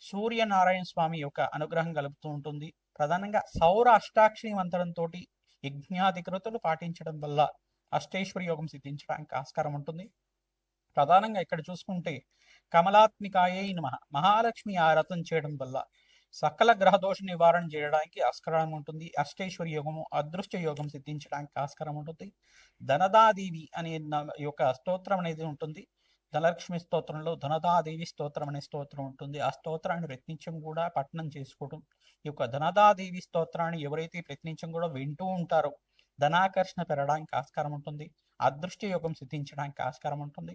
సూర్యనారాయణ స్వామి యొక్క అనుగ్రహం కలుపుతూ ఉంటుంది. ప్రధానంగా సౌర అష్టాక్షరి మంత్రంతో యజ్ఞాధికృతులు పాటించడం వల్ల అష్టేశ్వరి యోగం సిద్ధించడానికి ఆస్కారం ఉంటుంది. ప్రధానంగా ఇక్కడ చూసుకుంటే కమలాత్మికాయే మహా మహాలక్ష్మి ఆరాధన చేయడం వల్ల సకల గ్రహదోష నివారణ చేయడానికి ఆస్కారం ఉంటుంది. అష్టేశ్వరి యోగము అదృష్ట యోగం సిద్ధించడానికి ఆస్కారం ఉంటుంది. ధనదాదేవి అనే యొక్క స్తోత్రం అనేది ఉంటుంది. ధనలక్ష్మి స్తోత్రంలో ధనదాదేవి స్తోత్రం అనే స్తోత్రం ఉంటుంది. ఆ స్తోత్రాన్ని ప్రయత్నించం కూడా పఠనం చేసుకోవడం. ఈ యొక్క ధనదాదేవి స్తోత్రాన్ని ఎవరైతే ప్రయత్నించం కూడా వింటూ ఉంటారో ధనాకర్షణ పెరగడానికి ఆస్కారం ఉంటుంది. అదృష్ట యోగం సిద్ధించడానికి ఆస్కారం ఉంటుంది.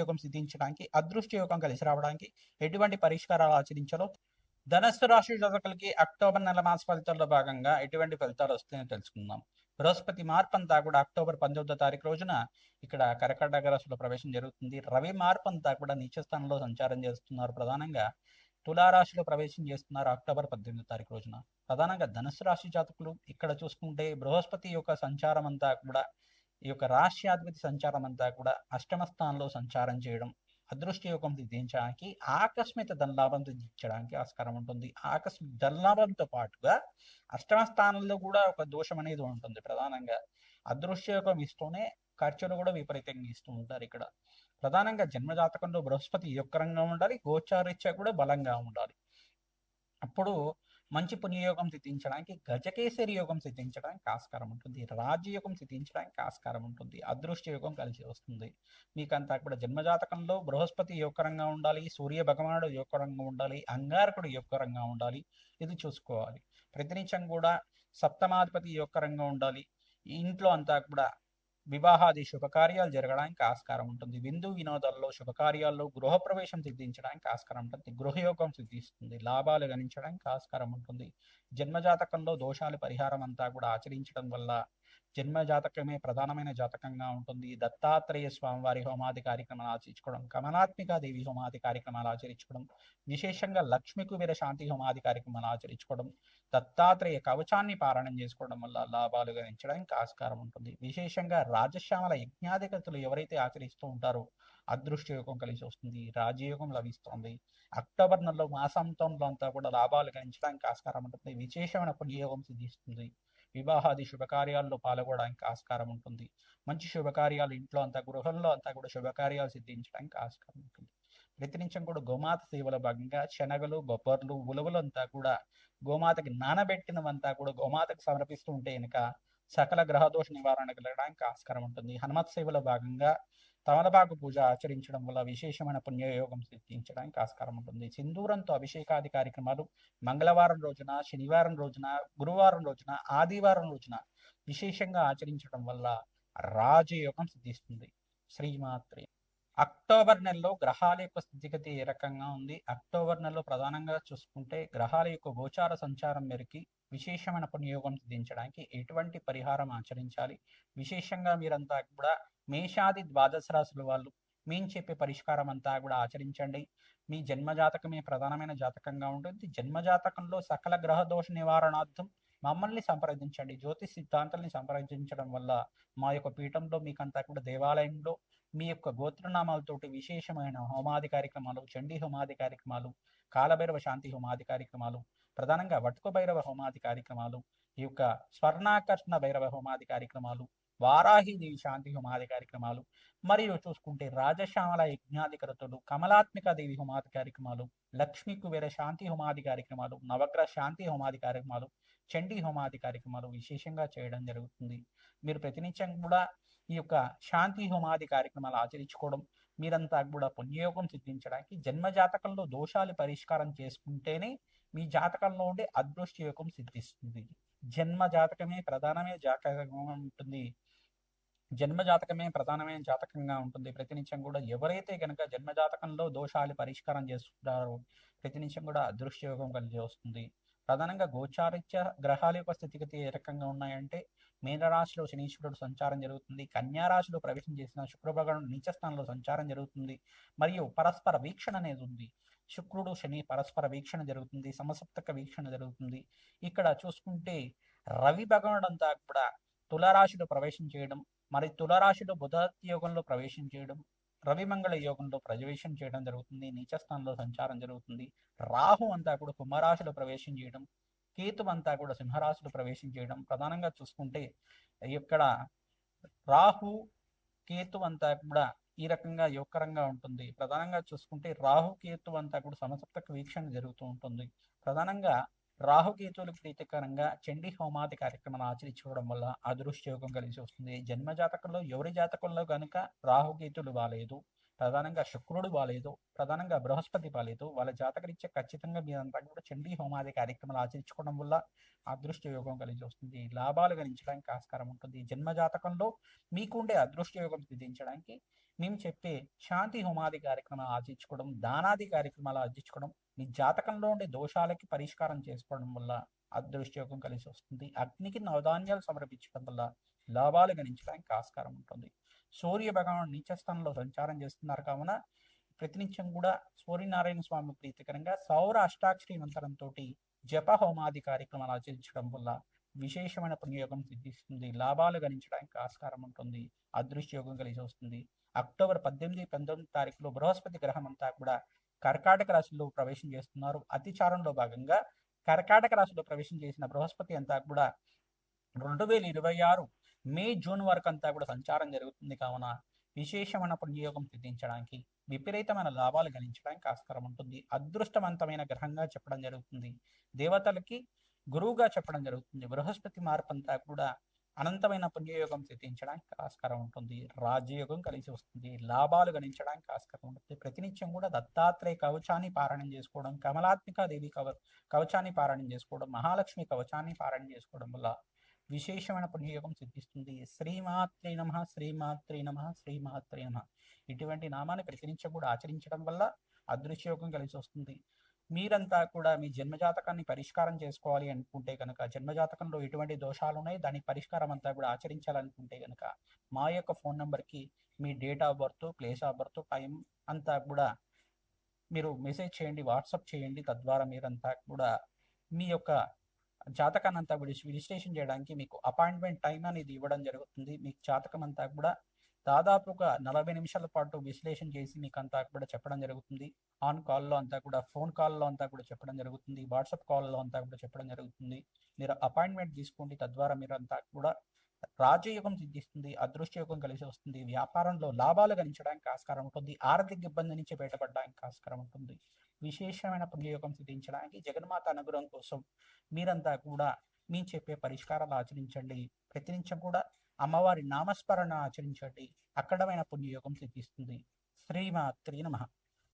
యోగం సిద్ధించడానికి అదృష్ట యోగం కలిసి రావడానికి ఎటువంటి పరిష్కారాలు ఆచరించాలో? ధనస్సు రాశి జాతకులకి అక్టోబర్ నెల మాస ఫలితాల్లో భాగంగా ఎటువంటి ఫలితాలు వస్తాయో తెలుసుకుందాం. బృహస్పతి మార్పు అంతా కూడా అక్టోబర్ పంతొమ్మిదో తారీఖు రోజున ఇక్కడ కర్కాటక రాశిలో ప్రవేశం జరుగుతుంది. రవి మార్పు అంతా కూడా నీచ స్థానంలో సంచారం చేస్తున్నారు ప్రధానంగా. తులారాశిలో ప్రవేశం చేస్తున్నారు అక్టోబర్ పద్దెనిమిది తారీఖు రోజున. ప్రధానంగా ధనుసు రాశి జాతకులు ఇక్కడ చూసుకుంటే బృహస్పతి యొక్క సంచారం అంతా కూడా ఈ యొక్క రాష్ట్రాధిపతి సంచారం అంతా కూడా అష్టమ స్థానంలో సంచారం చేయడం అదృష్ట యోగం సిద్ధించడానికి ఆకస్మిక ధనలాభం సిద్ధించడానికి ఆస్కారం ఉంటుంది. ఆకస్మిక ధనలాభంతో పాటుగా అష్టమ స్థానంలో కూడా ఒక దోషం అనేది ఉంటుంది ప్రధానంగా. అదృష్ట యోగం ఇస్తూనే ఖర్చులు కూడా విపరీతంగా ఇస్తూ ఉంటారు ఇక్కడ. ప్రధానంగా జన్మజాతకంలో బృహస్పతి యొక్క రంగం ఉండాలి గోచారీత్యా కూడా బలంగా ఉండాలి. అప్పుడు మంచి పుణ్యయోగం సిద్ధించడానికి గజకేసరి యోగం సిద్ధించడానికి ఆస్కారం ఉంటుంది. రాజయోగం సిద్ధించడానికి ఆస్కారం ఉంటుంది. అదృష్ట యోగం కలిసి వస్తుంది. మీకంతా కూడా జన్మజాతకంలో బృహస్పతి యోగకరంగా ఉండాలి సూర్య భగవానుడు యోగకరంగా ఉండాలి అంగారకుడు యోగకరంగా ఉండాలి. ఇది చూసుకోవాలి. ప్రతినిత్యం కూడా సప్తమాధిపతి యోగకరంగా ఉండాలి. ఇంట్లో అంతా కూడా వివాహాది శుభకార్యాలు జరగడానికి ఆస్కారం ఉంటుంది. విందు వినోదాల్లో శుభకార్యాల్లో గృహప్రవేశం సిద్ధించడానికి ఆస్కారం ఉంటుంది. గృహయోగం సిద్ధిస్తుంది. లాభాలు గణించడానికి ఆస్కారం ఉంటుంది. జన్మజాతకంలో దోషాలు పరిహారం అంతా కూడా ఆచరించడం వల్ల జన్మ జాతకమే ప్రధానమైన జాతకంగా ఉంటుంది. దత్తాత్రేయ స్వామివారి హోమాది కార్యక్రమాలు ఆచరించుకోవడం కమలాత్మిక దేవి హోమాది కార్యక్రమాలు ఆచరించుకోవడం విశేషంగా లక్ష్మీ కుబేర శాంతి హోమాది కార్యక్రమాలు ఆచరించుకోవడం దత్తాత్రేయ కవచాన్ని పారాయణం చేసుకోవడం వల్ల లాభాలు గణించడానికి ఆస్కారం ఉంటుంది. విశేషంగా రాజశ్యామల యజ్ఞాధికతులు ఎవరైతే ఆచరిస్తూ ఉంటారో అదృష్ట యోగం కలిసి వస్తుంది రాజయోగం లభిస్తుంది. అక్టోబర్ నెలలో మాసాంతంలో అంతా కూడా లాభాలు గణించడానికి ఆస్కారం ఉంటుంది. విశేషమైన పుణ్యయోగం సిద్ధిస్తుంది. వివాహాది శుభకార్యాల్లో పాల్గొనడానికి ఆస్కారం ఉంటుంది. మంచి శుభకార్యాలు ఇంట్లో అంతా గృహంలో అంతా కూడా శుభకార్యాలు సిద్ధించడానికి ఆస్కారం ఉంటుంది. ప్రతినిత్యం కూడా గోమాత సేవలో భాగంగా శనగలు బొబ్బర్లు ఉలవలు అంతా కూడా గోమాతకి నానబెట్టినవంతా కూడా గోమాతకు సమర్పిస్తూ ఉంటే కనుక సకల గ్రహదోష నివారణ కలగడానికి ఆస్కారం ఉంటుంది. హనుమత్ సేవలో భాగంగా తమలపాకు పూజ ఆచరించడం వల్ల విశేషమైన పుణ్యయోగం సిద్ధించడానికి ఆస్కారం ఉంటుంది. సింధూరంతో అభిషేకాది కార్యక్రమాలు మంగళవారం రోజున శనివారం రోజున గురువారం రోజున ఆదివారం రోజున విశేషంగా ఆచరించడం వల్ల రాజయోగం సిద్ధిస్తుంది. శ్రీమాత్రే అక్టోబర్ నెలలో గ్రహాల యొక్క స్థితిగతి ఏ రకంగా ఉంది? అక్టోబర్ నెలలో ప్రధానంగా చూసుకుంటే గ్రహాల యొక్క గోచార సంచారం మేరకి విశేషమైన పునియోగం సిద్ధించడానికి ఎటువంటి పరిహారం ఆచరించాలి? విశేషంగా మీరంతా కూడా మేషాది ద్వాదశ రాశుల వాళ్ళు మేము చెప్పే పరిష్కారం అంతా కూడా ఆచరించండి. మీ జన్మజాతకమే ప్రధానమైన జాతకంగా ఉంటుంది. జన్మజాతకంలో సకల గ్రహ దోష నివారణార్థం మమ్మల్ని సంప్రదించండి. జ్యోతిష్ సిద్ధాంతాలని సంప్రదించడం వల్ల మా యొక్క పీఠంలో మీకంతా కూడా దేవాలయంలో మీ యొక్క గోత్రనామాలతోటి విశేషమైన హోమాది కార్యక్రమాలు చండీ హోమాది కార్యక్రమాలు కాలభైరవ శాంతి హోమాది కార్యక్రమాలు ప్రధానంగా వటుక భైరవ హోమాది కార్యక్రమాలు ఈ యొక్క స్వర్ణాకర్షణ భైరవ హోమాది కార్యక్రమాలు వారాహిదేవి శాంతి హోమాది కార్యక్రమాలు మరియు చూసుకుంటే రాజశ్యామల యజ్ఞాధికరతులు కమలాత్మిక దేవి హోమాది కార్యక్రమాలు లక్ష్మీ కుబేర శాంతి హోమాది కార్యక్రమాలు నవగ్రహ శాంతి హోమాది కార్యక్రమాలు చండీ హోమాది కార్యక్రమాలు విశేషంగా చేయడం జరుగుతుంది. మీరు ప్రతినిత్యం కూడా ఈ యొక్క శాంతి హోమాది కార్యక్రమాలు ఆచరించుకోవడం మీరంతా కూడా పుణ్యయోగం సిద్ధించడానికి జన్మ జాతకంలో దోషాలు పరిష్కారం చేసుకుంటేనే మీ జాతకంలో ఉండే అదృష్ట యోగం సిద్ధిస్తుంది. జన్మ జాతకమే ప్రధానమైన జాతకంగా ఉంటుంది. జన్మ జాతకమే ప్రధానమైన జాతకంగా ఉంటుంది. ప్రతినిత్యం కూడా ఎవరైతే కనుక జన్మ జాతకంలో దోషాలు పరిష్కారం చేసుకుంటారో ప్రతినిత్యం కూడా అదృష్టయోగం కలిగి వస్తుంది. ప్రధానంగా గోచారిత్య గ్రహాల యొక్క స్థితిగతి ఏ రకంగా ఉన్నాయంటే మీనరాశిలో శనీశ్వరుడు సంచారం జరుగుతుంది. కన్యారాశిలో ప్రవేశం చేసిన శుక్రభగవానుడు నీచస్థానంలో సంచారం జరుగుతుంది. మరియు పరస్పర వీక్షణ అనేది ఉంది. శుక్రుడు శని పరస్పర వీక్షణ జరుగుతుంది. సమసప్తక వీక్షణ జరుగుతుంది. ఇక్కడ చూసుకుంటే రవి భగవానుడు అంతా కూడా తులరాశిలో ప్రవేశం చేయడం మరి తులరాశిలో బుధ యోగంలో ప్రవేశం చేయడం రవిమంగళ యోగంలో ప్రవేశం చేయడం జరుగుతుంది. నీచస్థానంలో సంచారం జరుగుతుంది. రాహు అంతా కూడా కుంభరాశిలో ప్రవేశం చేయడం కేతు అంతా కూడా సింహరాశులు ప్రవేశం చేయడం ప్రధానంగా చూసుకుంటే ఇక్కడ రాహు కేతు అంతా కూడా ఈ రకంగా యోగకరంగా ఉంటుంది. ప్రధానంగా చూసుకుంటే రాహు కేతు అంతా కూడా సమసప్తక వీక్షణ జరుగుతూ ఉంటుంది. ప్రధానంగా రాహుకేతువులు ప్రీతికరంగా చండీ హోమాది కార్యక్రమాలు ఆచరించుకోవడం వల్ల అదృష్ట యోగం కలిసి వస్తుంది. జన్మ జాతకంలో ఎవరి జాతకంలో కనుక రాహుకేతులు బాలేదు ప్రధానంగా శుక్రుడు బాలేదు ప్రధానంగా బృహస్పతి బాలేదు. వాళ్ళ జాతకరీత్యా ఖచ్చితంగా మీరంతా కూడా చండీ హోమాది కార్యక్రమాలు ఆచరించుకోవడం వల్ల అదృష్ట యోగం కలిసి వస్తుంది. లాభాలు గణించడానికి ఆస్కారం ఉంటుంది. జన్మ జాతకంలో మీకుండే అదృష్ట యోగం విధించడానికి మేము చెప్పే శాంతి హోమాది కార్యక్రమాలు ఆచరించుకోవడం దానాది కార్యక్రమాలు ఆచరించుకోవడం మీ జాతకంలో ఉండే దోషాలకి పరిష్కారం చేసుకోవడం వల్ల అదృష్ట యోగం కలిసి వస్తుంది. అగ్నికి నవధాన్యాలు సమర్పించడం వల్ల లాభాలు గణించడానికి ఆస్కారం ఉంటుంది. సూర్య భగవాన్ నీచస్థానంలో సంచారం చేస్తున్నారు కావున ప్రతినిత్యం కూడా సూర్యనారాయణ స్వామి ప్రీతికరంగా సౌర అష్టాక్షరి మంత్రంతో జప హోమాది కార్యక్రమాలు ఆచరించడం వల్ల విశేషమైన పుణ్యయోగం సిద్ధిస్తుంది. లాభాలు గణించడానికి ఆస్కారం ఉంటుంది. అదృష్ట యోగం కలిసి వస్తుంది. అక్టోబర్ పద్దెనిమిది పంతొమ్మిది తారీఖులో బృహస్పతి గ్రహం అంతా కూడా కర్కాటక రాశిలో ప్రవేశం చేస్తున్నారు. అతిచారంలో భాగంగా కర్కాటక రాశిలో ప్రవేశం చేసిన బృహస్పతి అంతా కూడా రెండు వేల ఇరవై ఆరు మే జూన్ వరకు అంతా కూడా సంచారం జరుగుతుంది కావున విశేషమైన పుణ్యయోగం సిద్ధించడానికి విపరీతమైన లాభాలు గణించడానికి ఆస్కారం ఉంటుంది. అదృష్టవంతమైన గ్రహంగా చెప్పడం జరుగుతుంది. దేవతలకి గురువుగా చెప్పడం జరుగుతుంది. బృహస్పతి మార్పు అంతా కూడా అనంతమైన పుణ్యయోగం సిద్ధించడానికి ఆస్కారం ఉంటుంది. రాజ్యయోగం కలిసి వస్తుంది. లాభాలు గణించడానికి ఆస్కారం ఉంటుంది. ప్రతినిత్యం కూడా దత్తాత్రేయ కవచాన్ని పారాయణం చేసుకోవడం కమలాత్మిక దేవి కవ కవచాన్ని పారాయణం చేసుకోవడం మహాలక్ష్మి కవచాన్ని పారాయణం చేసుకోవడం వల్ల విశేషమైన పుణ్యయోగం సిద్ధిస్తుంది. శ్రీమాత్రే నమ శ్రీమాత్రే నమ శ్రీమాత్రే నమ. ఇటువంటి నామాన్ని ప్రతినిత్యం కూడా ఆచరించడం వల్ల అదృశ్యయోగం కలిసి వస్తుంది. మీరంతా కూడా మీ జన్మజాతకాన్ని పరిష్కారం చేసుకోవాలి అనుకుంటే కనుక జన్మజాతకంలో ఎటువంటి దోషాలు ఉన్నాయి? దాని పరిష్కారం అంతా కూడా ఆచరించాలనుకుంటే కనుక మా యొక్క ఫోన్ నెంబర్కి మీ date of birth place of birth time అంతా కూడా మీరు మెసేజ్ చేయండి వాట్సాప్ చేయండి. తద్వారా మీరంతా కూడా మీ యొక్క జాతకాన్ని అంతా కూడా విశ్లేషణ చేయడానికి మీకు అపాయింట్మెంట్ టైం అనేది ఇవ్వడం జరుగుతుంది. మీకు జాతకం అంతా కూడా దాదాపుగా నలభై నిమిషాల పాటు విశ్లేషణ చేసి మీకు అంతా కూడా చెప్పడం జరుగుతుంది. ఆన్ కాల్లో అంతా కూడా ఫోన్ కాల్లో అంతా కూడా చెప్పడం జరుగుతుంది. వాట్సాప్ కాల్లో అంతా కూడా చెప్పడం జరుగుతుంది. మీరు అపాయింట్మెంట్ తీసుకోండి. తద్వారా మీరు అంతా కూడా రాజయోగం సిద్ధిస్తుంది అదృష్టయోగం కలిసి వస్తుంది. వ్యాపారంలో లాభాలు గణించడానికి ఆస్కారం ఉంటుంది. ఆర్థిక ఇబ్బంది నుంచి బయటపడడానికి ఆస్కారం ఉంటుంది. విశేషమైన పుణ్యయోగం సిద్ధించడానికి జగన్మాత అనుగ్రహం కోసం మీరంతా కూడా మీ చెప్పే పరిష్కారాలు ఆచరించండి. ప్రతినిత్యం కూడా అమ్మవారి నామస్మరణ ఆచరించండి. అక్కడమైన పుణ్యయోగం సిద్ధిస్తుంది. శ్రీమాత్రి నమః.